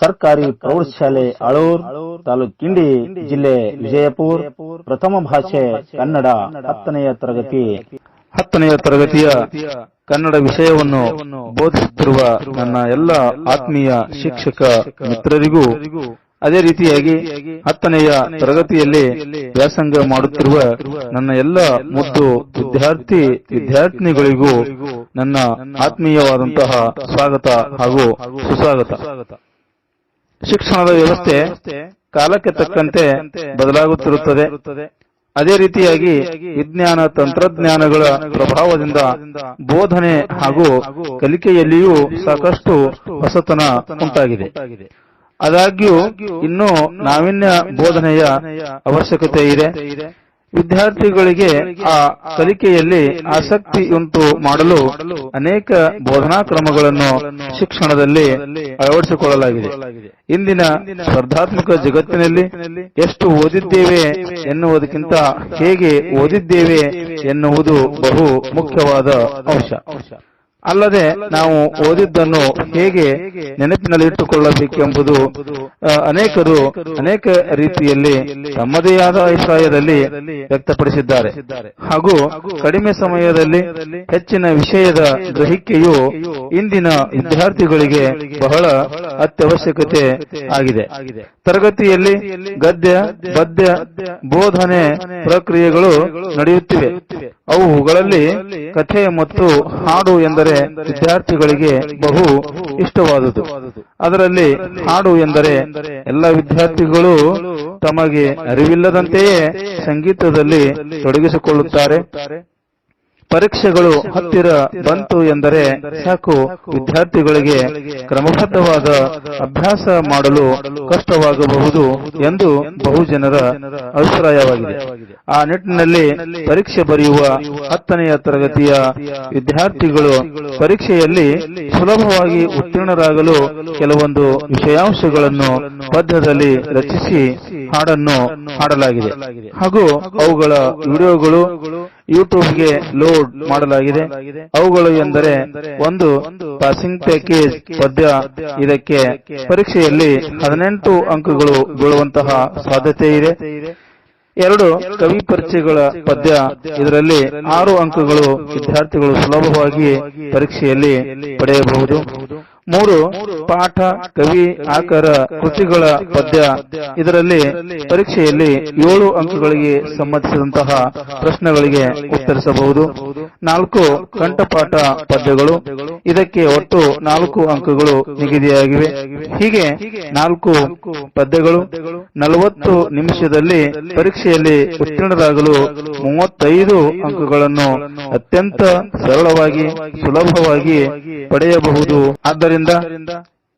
ಸರ್ಕಾರಿ ಪ್ರೌಢಶಾಲೆ ಅಳೂರ್ ತಾಲೂಕಿಂಡಿ ಜಿಲ್ಲೆ ವಿಜಯಪುರ ಪ್ರಥಮ ಭಾಷೆ ಕನ್ನಡ ಹತ್ತನೆಯ ತರಗತಿ. ಹತ್ತನೆಯ ತರಗತಿಯ ಕನ್ನಡ ವಿಷಯವನ್ನು ಬೋಧಿಸುತ್ತಿರುವ ನನ್ನ ಎಲ್ಲ ಆತ್ಮೀಯ ಶಿಕ್ಷಕ ಮಿತ್ರರಿಗೂ ಅದೇ ರೀತಿಯಾಗಿ ಹತ್ತನೆಯ ತರಗತಿಯಲ್ಲಿ ವ್ಯಾಸಂಗ ಮಾಡುತ್ತಿರುವ ನನ್ನ ಎಲ್ಲ ಮುದ್ದು ವಿದ್ಯಾರ್ಥಿ ವಿದ್ಯಾರ್ಥಿನಿಗಳಿಗೂ ನನ್ನ ಆತ್ಮೀಯವಾದಂತಹ ಸ್ವಾಗತ ಹಾಗೂ ಸುಸ್ವಾಗತ. ಶಿಕ್ಷಣದ ವ್ಯವಸ್ಥೆ ಕಾಲಕ್ಕೆ ತಕ್ಕಂತೆ ಬದಲಾಗುತ್ತಿರುತ್ತದೆ. ಅದೇ ರೀತಿಯಾಗಿ ವಿಜ್ಞಾನ ತಂತ್ರಜ್ಞಾನಗಳ ಪ್ರಭಾವದಿಂದ ಬೋಧನೆ ಹಾಗೂ ಕಲಿಕೆಯಲ್ಲಿಯೂ ಸಾಕಷ್ಟು ಹೊಸತನ ಉಂಟಾಗಿದೆ. ಆದಾಗ್ಯೂ ಇನ್ನೂ ನಾವೀನ್ಯ ಬೋಧನೆಯ ಅವಶ್ಯಕತೆ ಇದೆ. ವಿದ್ಯಾರ್ಥಿಗಳಿಗೆ ಆ ಕಲಿಕೆಯಲ್ಲಿ ಆಸಕ್ತಿಯುಂಟು ಮಾಡಲು ಅನೇಕ ಬೋಧನಾ ಕ್ರಮಗಳನ್ನು ಶಿಕ್ಷಣದಲ್ಲಿ ಅಳವಡಿಸಿಕೊಳ್ಳಲಾಗಿದೆ. ಇಂದಿನ ಸ್ಪರ್ಧಾತ್ಮಕ ಜಗತ್ತಿನಲ್ಲಿ ಎಷ್ಟು ಓದಿದ್ದೇವೆ ಎನ್ನುವುದಕ್ಕಿಂತ ಹೇಗೆ ಓದಿದ್ದೇವೆ ಎನ್ನುವುದು ಬಹು ಮುಖ್ಯವಾದ ಅಂಶ. ಅಲ್ಲದೆ ನಾವು ಓದಿದ್ದನ್ನು ಹೇಗೆ ನೆನಪಿನಲ್ಲಿ ಇಟ್ಟುಕೊಳ್ಳಬೇಕೆಂಬುದು ಅನೇಕರು ಅನೇಕ ರೀತಿಯಲ್ಲಿ ತಮ್ಮದೇ ಆದ ಅಭಿಪ್ರಾಯದಲ್ಲಿ ವ್ಯಕ್ತಪಡಿಸಿದ್ದಾರೆ. ಹಾಗೂ ಕಡಿಮೆ ಸಮಯದಲ್ಲಿ ಹೆಚ್ಚಿನ ವಿಷಯದ ಗ್ರಹಿಕೆಯು ಇಂದಿನ ವಿದ್ಯಾರ್ಥಿಗಳಿಗೆ ಬಹಳ ಅತ್ಯವಶ್ಯಕತೆ ಆಗಿದೆ. ತರಗತಿಯಲ್ಲಿ ಗದ್ಯ ಪದ್ಯ ಬೋಧನೆ ಪ್ರಕ್ರಿಯೆಗಳು ನಡೆಯುತ್ತಿವೆ. ಅವುಗಳಲ್ಲಿ ಕಥೆ ಮತ್ತು ಹಾಡು ಎಂದರೆ ವಿದ್ಯಾರ್ಥಿಗಳಿಗೆ ಬಹು ಇಷ್ಟವಾದುದು ಅದರಲ್ಲಿ ಹಾಡು ಎಂದರೆ ಎಲ್ಲ ವಿದ್ಯಾರ್ಥಿಗಳು ತಮಗೆ ಅರಿವಿಲ್ಲದಂತೆಯೇ ಸಂಗೀತದಲ್ಲಿ ತೊಡಗಿಸಿಕೊಳ್ಳುತ್ತಾರೆ. ಪರೀಕ್ಷೆಗಳು ಹತ್ತಿರ ಬಂತು ಎಂದರೆ ಸಾಕು ವಿದ್ಯಾರ್ಥಿಗಳಿಗೆ ಕ್ರಮಬದ್ಧವಾದ ಅಭ್ಯಾಸ ಮಾಡಲು ಕಷ್ಟವಾಗಬಹುದು ಎಂದು ಬಹುಜನರ ಅಭಿಪ್ರಾಯವಾಗಿದೆ. ಆ ನಿಟ್ಟಿನಲ್ಲಿ ಪರೀಕ್ಷೆ ಬರೆಯುವ ಹತ್ತನೆಯ ತರಗತಿಯ ವಿದ್ಯಾರ್ಥಿಗಳು ಪರೀಕ್ಷೆಯಲ್ಲಿ ಸುಲಭವಾಗಿ ಉತ್ತೀರ್ಣರಾಗಲು ಕೆಲವೊಂದು ವಿಷಯಾಂಶಗಳನ್ನು ಪದ್ಯದಲ್ಲಿ ರಚಿಸಿ ಹಾಡನ್ನು ಹಾಡಲಾಗಿದೆ. ಹಾಗೂ ಅವುಗಳ ವಿಡಿಯೋಗಳು ಯೂಟ್ಯೂಬ್ಗೆ ಲೋಡ್ ಮಾಡಲಾಗಿದೆ. ಅವುಗಳು ಎಂದರೆ ಒಂದು ಪಾಸಿಂಗ್ ಪ್ಯಾಕೇಜ್ ಪದ್ಯ. ಇದಕ್ಕೆ ಪರೀಕ್ಷೆಯಲ್ಲಿ ಹದಿನೆಂಟು ಅಂಕಗಳು ಬೀಳುವಂತಹ ಸಾಧ್ಯತೆ ಇದೆ. ಎರಡು ಕವಿ ಪರಿಚಯಗಳ ಪದ್ಯ. ಇದರಲ್ಲಿ ಆರು ಅಂಕಗಳು ವಿದ್ಯಾರ್ಥಿಗಳು ಸುಲಭವಾಗಿ ಪರೀಕ್ಷೆಯಲ್ಲಿ ಪಡೆಯಬಹುದು. ಮೂರು ಪಾಠ ಕವಿ ಆಕರ ಕೃತಿಗಳ ಪದ್ಯ. ಇದರಲ್ಲಿ ಪರೀಕ್ಷೆಯಲ್ಲಿ ಏಳು ಅಂಕಗಳಿಗೆ ಸಂಬಂಧಿಸಿದಂತಹ ಪ್ರಶ್ನೆಗಳಿಗೆ ಉತ್ತರಿಸಬಹುದು. ನಾಲ್ಕು ಕಂಠಪಾಠ ಪದ್ಯಗಳು. ಇದಕ್ಕೆ ಒಟ್ಟು ನಾಲ್ಕು ಅಂಕಗಳು ನಿಗದಿಯಾಗಿವೆ. ಹೀಗೆ ನಾಲ್ಕು ಪದ್ಯಗಳು ನಲವತ್ತು ನಿಮಿಷದಲ್ಲಿ ಪರೀಕ್ಷೆಯಲ್ಲಿ ಉತ್ತೀರ್ಣರಾಗಲು ಮೂವತ್ತೈದು ಅಂಕಗಳನ್ನು ಅತ್ಯಂತ ಸರಳವಾಗಿ ಸುಲಭವಾಗಿ ಪಡೆಯಬಹುದು. ಆದ್ದರಿಂದ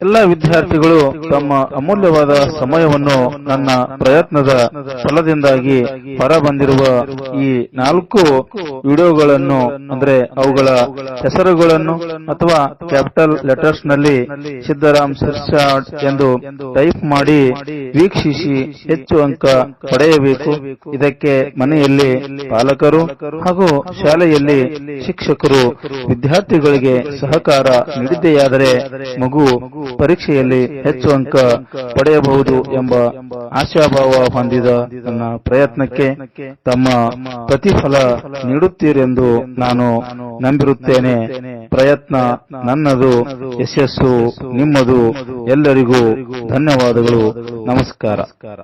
ಎಲ್ಲ ವಿದ್ಯಾರ್ಥಿಗಳು ತಮ್ಮ ಅಮೂಲ್ಯವಾದ ಸಮಯವನ್ನು ನನ್ನ ಪ್ರಯತ್ನದ ಫಲದಿಂದಾಗಿ ಹೊರಬಂದಿರುವ ಈ ನಾಲ್ಕು ವಿಡಿಯೋಗಳನ್ನು, ಅಂದ್ರೆ ಅವುಗಳ ಹೆಸರುಗಳನ್ನು ಅಥವಾ ಕ್ಯಾಪಿಟಲ್ ಲೆಟರ್ಸ್ನಲ್ಲಿ ಸಿದ್ದರಾಮ್ ಸಿರ್ಸಾಡ್ ಎಂದು ಟೈಪ್ ಮಾಡಿ ವೀಕ್ಷಿಸಿ ಹೆಚ್ಚು ಅಂಕ ಪಡೆಯಬೇಕು. ಇದಕ್ಕೆ ಮನೆಯಲ್ಲಿ ಪಾಲಕರು ಹಾಗೂ ಶಾಲೆಯಲ್ಲಿ ಶಿಕ್ಷಕರು ವಿದ್ಯಾರ್ಥಿಗಳಿಗೆ ಸಹಕಾರ ನೀಡಿದೆಯಾದರೆ ಮಗು ಪರೀಕ್ಷೆಯಲ್ಲಿ ಹೆಚ್ಚು ಅಂಕ ಪಡೆಯಬಹುದು ಎಂಬ ಆಶಾಭಾವ ಹೊಂದಿದ ನನ್ನ ಪ್ರಯತ್ನಕ್ಕೆ ತಮ್ಮ ಪ್ರತಿಫಲ ನೀಡುತ್ತೀರೆಂದು ನಾನು ನಂಬಿರುತ್ತೇನೆ. ಪ್ರಯತ್ನ ನನ್ನದು, ಯಶಸ್ಸು ನಿಮ್ಮದು. ಎಲ್ಲರಿಗೂ ಧನ್ಯವಾದಗಳು. ನಮಸ್ಕಾರ.